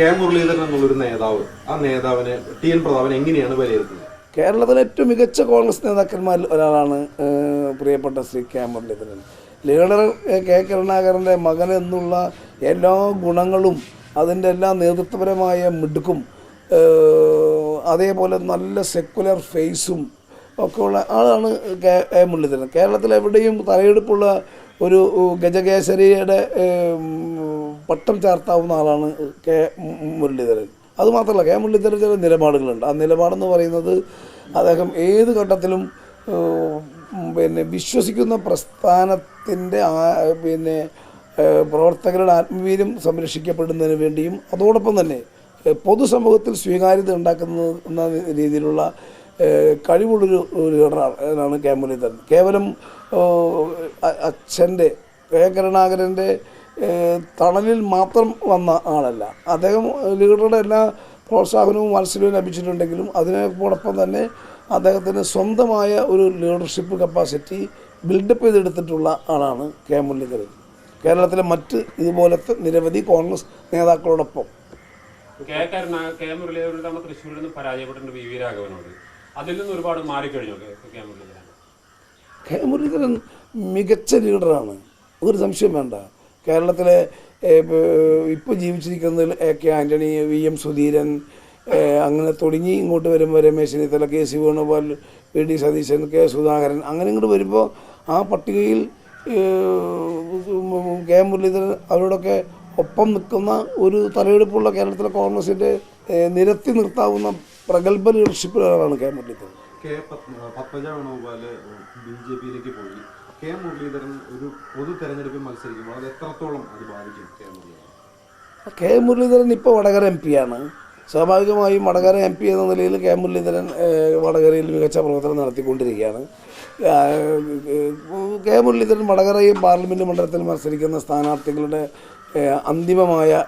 K Muraleedharan എന്നുള്ളൊരു നേതാവ്. ആ നേതാവിനെ ടി എൻ പ്രതാപൻ എങ്ങനെയാണ് വിലയിരുത്തുന്നത്? കേരളത്തിലെ ഏറ്റവും മികച്ച കോൺഗ്രസ് നേതാക്കന്മാരിൽ ഒരാളാണ് പ്രിയപ്പെട്ട Shri K Muraleedharan. Leader K കരുണാകരന്റെ മകൻ എന്നുള്ള എല്ലാ ഗുണങ്ങളും അതിന്റെ എല്ലാ നേതൃത്വപരമായ മിടുക്കും അതേപോലെ നല്ല സെക്കുലർ ഫേസും ഒക്കെ ഉള്ള ആളാണ് കെ എ മുരളീധരൻ. കേരളത്തിൽ എവിടെയും തലയെടുപ്പുള്ള ഒരു ഗജകേശരിയുടെ പട്ടം ചാർത്താവുന്ന ആളാണ് കെ മുരളീധരൻ. അതുമാത്രമല്ല കെ മുരളീധരൻ ചില നിലപാടുകളുണ്ട്. ആ നിലപാടെന്ന് പറയുന്നത് അദ്ദേഹം ഏത് ഘട്ടത്തിലും പിന്നെ വിശ്വസിക്കുന്ന പ്രസ്ഥാനത്തിന്റെ ആ- പിന്നെ പ്രവർത്തകരുടെ ആത്മവീര്യം സംരക്ഷിക്കപ്പെടുന്നതിന് വേണ്ടിയും അതോടൊപ്പം തന്നെ പൊതുസമൂഹത്തിൽ സ്വീകാര്യത ഉണ്ടാക്കുന്ന രീതിയിലുള്ള കഴിവുള്ളൊരു ഒരു ലീഡറാണ് കെ മുരളീധരൻ കേവലം അച്ഛന്റെ കെ കരുണാകരന്റെ തണലിൽ മാത്രം വന്ന ആളല്ല. അദ്ദേഹം ലീഡറുടെ എല്ലാ പ്രോത്സാഹനവും വാത്സല്യവും ലഭിച്ചിട്ടുണ്ടെങ്കിലും അതിനോടൊപ്പം തന്നെ അദ്ദേഹത്തിന് സ്വന്തമായ ഒരു ലീഡർഷിപ്പ് കപ്പാസിറ്റി ബിൽഡപ്പ് ചെയ്തെടുത്തിട്ടുള്ള ആളാണ് കെ മുരളീധരൻ കേരളത്തിലെ മറ്റ് ഇതുപോലത്തെ നിരവധി കോൺഗ്രസ് നേതാക്കളോടൊപ്പം. കെ കരുണാ കെ മുരളീധരൻ തൃശ്ശൂരിൽ നിന്ന് പരാജയപ്പെട്ടിട്ടുണ്ട് വി വി രാഘവനോട്. അതിൽ നിന്ന് ഒരുപാട് കെ മുരളീധരൻ. മികച്ച ലീഡറാണ്. ഒരു സംശയം വേണ്ട. കേരളത്തിലെ ഇപ്പോൾ ജീവിച്ചിരിക്കുന്നതിൽ A K Antony V M Sudheeran അങ്ങനെ തുടങ്ങി ഇങ്ങോട്ട് വരുമ്പോൾ Ramesh Chennithala K C Venugopal V D Satheesan K Sudhakaran അങ്ങനെ ഇങ്ങോട്ട് വരുമ്പോൾ ആ പട്ടികയിൽ കെ മുരളീധരൻ അവരോടൊക്കെ ഒപ്പം നിൽക്കുന്ന ഒരു തലയെടുപ്പുള്ള കേരളത്തിലെ കോൺഗ്രസിന്റെ നിരത്തി നിർത്താവുന്ന പ്രഗത്ഭ ലീഡർഷിപ്പിലാണ് K Muraleedharan. K Padma- Padmaja Venugopal B J പിയിലേക്ക് പോയി. കെ മുരളീധരൻ ഒരു പൊതു തെരഞ്ഞെടുപ്പിൽ മത്സരിക്കുമ്പോൾ അത് എത്രത്തോളം അത് ബാധിക്കും കെ മുരളീധരൻ കെ മുരളീധരൻ ഇപ്പോൾ വടകര എം ആണ്. സ്വാഭാവികമായും വടകര എം പി എന്ന നിലയിൽ കെ മുരളീധരൻ വടകരയിൽ മികച്ച പ്രവർത്തനം നടത്തിക്കൊണ്ടിരിക്കുകയാണ്. കെ മുരളീധരൻ വടകരയും പാർലമെന്റ് മണ്ഡലത്തിൽ മത്സരിക്കുന്ന സ്ഥാനാർത്ഥികളുടെ അന്തിമമായ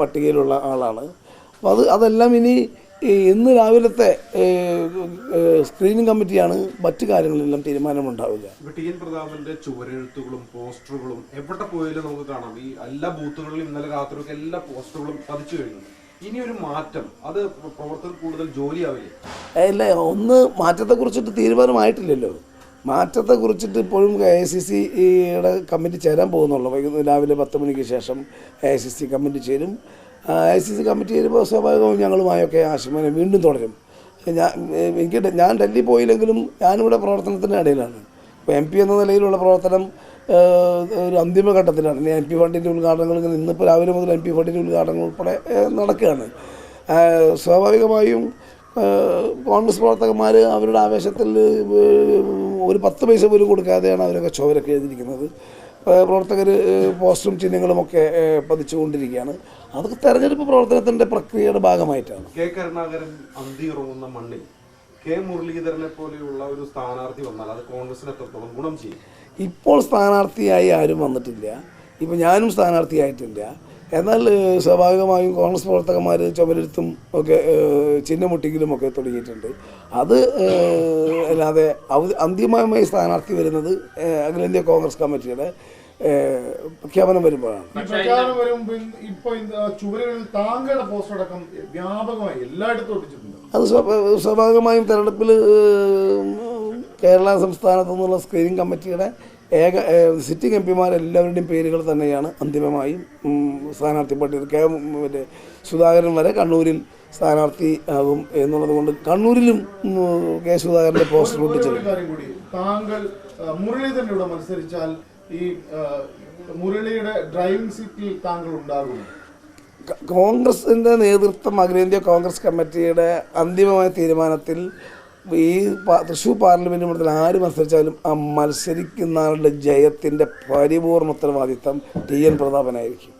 പട്ടികയിലുള്ള ആളാണ്. അപ്പോൾ അത് അതെല്ലാം ഇനി ഈ ഇന്ന് രാവിലത്തെ സ്ക്രീനിങ് കമ്മിറ്റിയാണ് മറ്റു കാര്യങ്ങളെല്ലാം തീരുമാനമുണ്ടാവുക. ടി എൻ പ്രതാപന്റെ ചുവരെഴുത്തുകളും പോസ്റ്ററുകളും എവിടെ പോയാലും നമുക്ക് കാണാം. ഈ എല്ലാ ബൂത്തുകളിലും ഇന്നലെ രാത്രിയൊക്കെ എല്ലാ പോസ്റ്ററുകളും പതിച്ചു കഴിഞ്ഞു. ഇനി ഒരു മാറ്റം. അത് പ്രവർത്തകർ കൂടുതൽ ജോലിയാവില്ലേ ഇല്ല ഒന്ന് മാറ്റത്തെ കുറിച്ചിട്ട് തീരുമാനമായിട്ടില്ലല്ലോ. മാറ്റത്തെ കുറിച്ചിട്ട് ഇപ്പോഴും എ ഐ സി സിയുടെ കമ്മിറ്റി ചേരാൻ പോകുന്നുള്ളൂ. വൈകുന്നേരം രാവിലെ പത്ത് മണിക്ക് ശേഷം A I C C committee ചേരും. ഐ സി സി കമ്മിറ്റി വരുമ്പോൾ സ്വാഭാവികവും ഞങ്ങളുമായൊക്കെ ആശയവിനിമയം വീണ്ടും തുടരും. ഞാൻ എനിക്ക് ഞാൻ ഡൽഹി പോയില്ലെങ്കിലും ഞാനിവിടെ പ്രവർത്തനത്തിന്റെ ഇടയിലാണ്. ഇപ്പോൾ എം പി എന്ന നിലയിലുള്ള പ്രവർത്തനം ഒരു അന്തിമഘട്ടത്തിലാണ് എം പി ഫണ്ടിന്റെ ഉദ്ഘാടനങ്ങൾ ഇങ്ങനെ ഇന്നിപ്പോൾ രാവിലെ മുതൽ എം പി ഫണ്ടിന്റെ ഉദ്ഘാടനങ്ങൾ ഉൾപ്പെടെ നടക്കുകയാണ്. സ്വാഭാവികമായും കോൺഗ്രസ് പ്രവർത്തകന്മാർ അവരുടെ ആവേശത്തിൽ ഒരു പത്ത് പൈസ പോലും കൊടുക്കാതെയാണ് അവരൊക്കെ ചോരൊക്കെ എഴുതിയിരിക്കുന്നത് പ്രവർത്തകർ പോസ്റ്ററും ചിഹ്നങ്ങളുമൊക്കെ പതിച്ചുകൊണ്ടിരിക്കുകയാണ്. അതൊക്കെ തെരഞ്ഞെടുപ്പ് പ്രവർത്തനത്തിന്റെ പ്രക്രിയയുടെ ഭാഗമായിട്ടാണ്. കെ കരുണാകരൻ അന്തി ഉറങ്ങുന്ന മണ്ണിൽ കെ മുരളീധരനെ പോലെയുള്ള ഒരു സ്ഥാനാർത്ഥി വന്നാൽ അത് കോൺഗ്രസിന് എത്രത്തോളം ഗുണം ചെയ്യും? ഇപ്പോൾ സ്ഥാനാർത്ഥിയായി ആരും വന്നിട്ടില്ല. ഇപ്പോൾ ഞാനും സ്ഥാനാർത്ഥിയായിട്ടില്ല. എന്നാൽ സ്വാഭാവികമായും കോൺഗ്രസ് പ്രവർത്തകന്മാർ ചുമരെഴുത്തും ഒക്കെ ചിഹ്നമുട്ടിക്കലും ഒക്കെ തുടങ്ങിയിട്ടുണ്ട്. അത് അല്ലാതെ അന്തിമമായി സ്ഥാനാർത്ഥി വരുന്നത് അഖിലേന്ത്യാ കോൺഗ്രസ് കമ്മിറ്റിയുടെ പ്രഖ്യാപനം വരുമ്പോഴാണ്. പ്രഖ്യാപനം വരുമ്പോൾ ഇപ്പൊ ചുവരുകളിൽ താങ്കളുടെ പോസ്റ്റർ അടക്കം വ്യാപകമായി എല്ലായിടത്തും ഒട്ടിച്ചിട്ടുണ്ട്. അത് സ്വാ- സ്വാഭാവികമായും തെരഞ്ഞെടുപ്പിൽ കേരള സംസ്ഥാനത്തു നിന്നുള്ള സ്ക്രീനിങ് കമ്മിറ്റിയുടെ ഏക സിറ്റിംഗ് എം പിമാരെല്ലാവരുടെയും പേരുകൾ തന്നെയാണ് അന്തിമമായി സ്ഥാനാർത്ഥി പട്ടിക കെ മറ്റേ സുധാകരൻ വരെ കണ്ണൂരിൽ സ്ഥാനാർത്ഥി ആകും എന്നുള്ളത് കൊണ്ട് കണ്ണൂരിലും കെ സുധാകരന്റെ പോസ്റ്റർ ഒട്ടിച്ചത് താങ്കൾ ആ, മത്സരിച്ചാൽ ഈ മുരളിയുടെ ഡ്രൈവിംഗ് സീറ്റിൽ താങ്കൾ ഉണ്ടാകും കോൺഗ്രസിന്റെ നേതൃത്വം അഖിലേന്ത്യാ കോൺഗ്രസ് കമ്മിറ്റിയുടെ അന്തിമമായ തീരുമാനത്തിൽ ഈ തൃശ്ശൂർ പാർലമെന്റ് മണ്ഡലത്തിൽ ആര് മത്സരിച്ചാലും ആ മത്സരിക്കുന്ന ആളുടെ ജയത്തിന്റെ പരിപൂർണ ഉത്തരവാദിത്തം ടി എൻ പ്രതാപനായിരിക്കും.